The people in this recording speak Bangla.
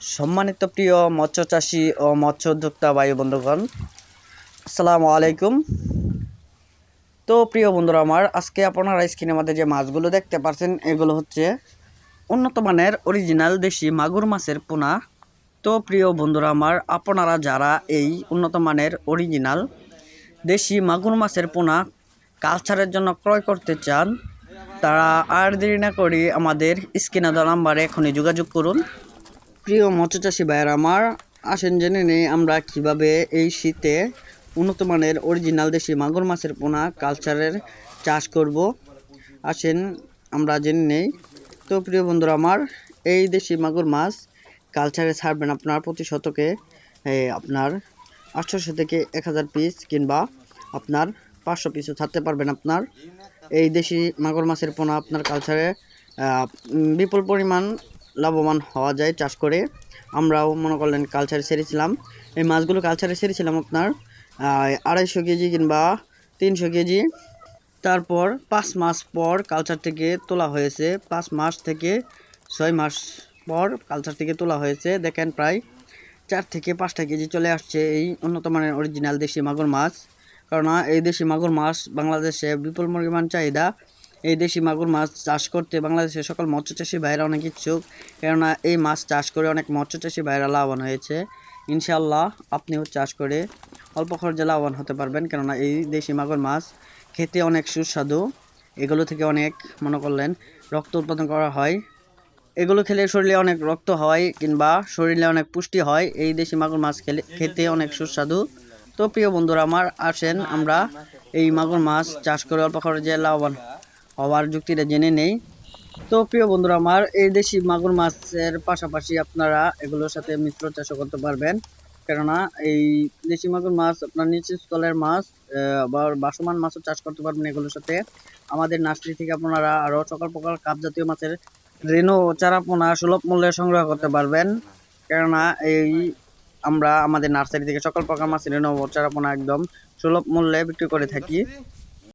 সম্মানিত প্রিয় মৎস্য চাষী ও মৎস্য উদ্যোক্তা ভাই বন্ধুগণ, আসসালামু আলাইকুম। তো প্রিয় বন্ধুরা আমার, আজকে আপনারা স্ক্রিনের মধ্যে যে মাছগুলো দেখতে পাচ্ছেন এগুলো হচ্ছে উন্নত মানের অরিজিনাল দেশি মাগুর মাছের পোনা। তো প্রিয় বন্ধুরা আমার, আপনারা যারা এই উন্নত মানের অরিজিনাল দেশি মাগুর মাছের পোনা কালচারের জন্য ক্রয় করতে চান, তারা আর দেরি না করে আমাদের স্ক্রিনে দেওয়া নাম্বারে এখনই যোগাযোগ করুন। প্রিয় মৎস্যচাষী ভাইয়ের, আমার আসেন জেনে নেই আমরা কীভাবে এই শীতে উন্নত মানের অরিজিনাল দেশি মাগুর মাছের পোনা কালচারের চাষ করব। আসেন আমরা জেনে নেই। তো প্রিয় বন্ধুরা, আমার এই দেশি মাগুর মাছ কালচারে ছাড়বেন আপনার প্রতি শতকে আপনার আটশোশো থেকে এক হাজার পিস কিংবা আপনার পাঁচশো পিসও ছাড়তে পারবেন আপনার। এই দেশি মাগুর মাছের পোনা আপনার কালচারে বিপুল পরিমাণ লাভবান হওয়া যায় চাষ করে। আমরাও মনে করলেন কালচারে সেরেছিলাম। এই মাছগুলো কালচারে সেরেছিলাম আপনার আড়াইশো কেজি কিংবা তিনশো কেজি। তারপর পাঁচ মাস পর কালচার থেকে তোলা হয়েছে, পাঁচ মাস থেকে ছয় মাস পর কালচার থেকে তোলা হয়েছে। দেখেন প্রায় চার থেকে পাঁচটা কেজি চলে আসছে এই উন্নত মানের অরিজিনাল দেশি মাগুর মাছ। কেননা এই দেশি মাগুর মাছ বাংলাদেশে বিপুল পরিমাণ চাহিদা। এই দেশি মাগুর মাছ চাষ করতে বাংলাদেশের সকল মৎস্যচাষী ভাইরা অনেক ইচ্ছুক। কেননা এই মাছ চাষ করে অনেক মৎস্যচাষী ভাইরা লাভবান হয়েছে। ইনশাআল্লাহ আপনিও চাষ করে অল্প খরচে লাভবান হতে পারবেন। কেননা এই দেশি মাগুর মাছ খেতে অনেক সুস্বাদু। এগুলো থেকে অনেক, মনে করলেন, রক্ত উৎপাদন করা হয়। এগুলো খেলে শরীরে অনেক রক্ত হয় কিংবা শরীরে অনেক পুষ্টি হয়। এই দেশি মাগুর মাছ খেলে, খেতে অনেক সুস্বাদু। তো প্রিয় বন্ধুরা, আমার আসেন আমরা এই মাগুর মাছ চাষ করে অল্প খরচে লাভবান হওয়ার যুক্তিটা জেনে নেই। তো প্রিয় বন্ধুরা, আমার এই দেশি মাগুর মাছের পাশাপাশি আপনারা এগুলোর সাথে মিশ্র চাষও করতে পারবেন। কেননা এই দেশি মাগুর মাছ, আপনার নিচের স্থলের মাছ আবার বাসমান মাছও চাষ করতে পারবেন এগুলোর সাথে। আমাদের নার্সারি থেকে আপনারা আরও সকল প্রকার কাপ জাতীয় মাছের রেণু চারাপোনা সুলভ মূল্যে সংগ্রহ করতে পারবেন। কেননা এই আমরা আমাদের নার্সারি থেকে সকল প্রকার মাছের রেণু চারাপোনা একদম সুলভ মূল্যে বিক্রি করে থাকি।